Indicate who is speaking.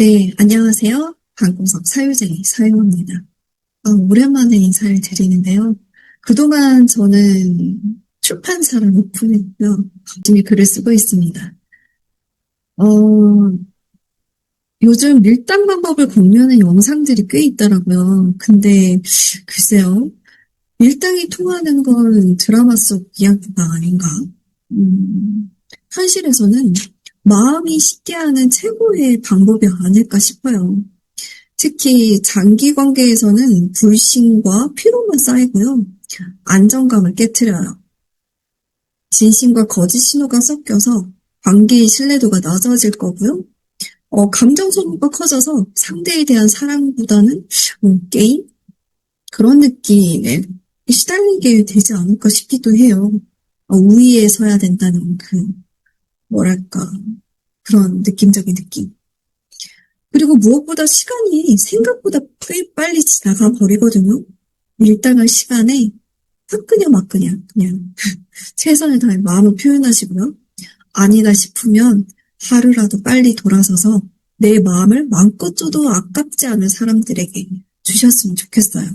Speaker 1: 네, 안녕하세요. 방구석 사유쟁이 사유입니다. 어, 오랜만에 인사를 드리는데요. 그동안 저는 출판사를 오픈했고요. 열심히 글을 쓰고 있습니다. 어, 요즘 밀당 방법을 공유하는 영상들이 꽤 있더라고요. 근데 글쎄요. 밀당이 통하는 건 드라마 속 이야기가 아닌가? 음, 현실에서는 마음이 쉽게 하는 최고의 방법이 아닐까 싶어요. 특히 장기 관계에서는 불신과 피로만 쌓이고요. 안정감을 깨트려요. 진심과 거짓 신호가 섞여서 관계의 신뢰도가 낮아질 거고요. 어, 감정 소모가 커져서 상대에 대한 사랑보다는 뭐 게임? 그런 느낌에 시달리게 되지 않을까 싶기도 해요. 어, 우위에 서야 된다는 그 뭐랄까, 그런 느낌적인 느낌. 그리고 무엇보다 시간이 생각보다 꽤 빨리 지나가 버리거든요. 밀당할 시간에 화끄냐 마끄냐, 그냥 최선을 다해 마음을 표현하시고요. 아니다 싶으면 하루라도 빨리 돌아서서 내 마음을 마음껏 줘도 아깝지 않은 사람들에게 주셨으면 좋겠어요.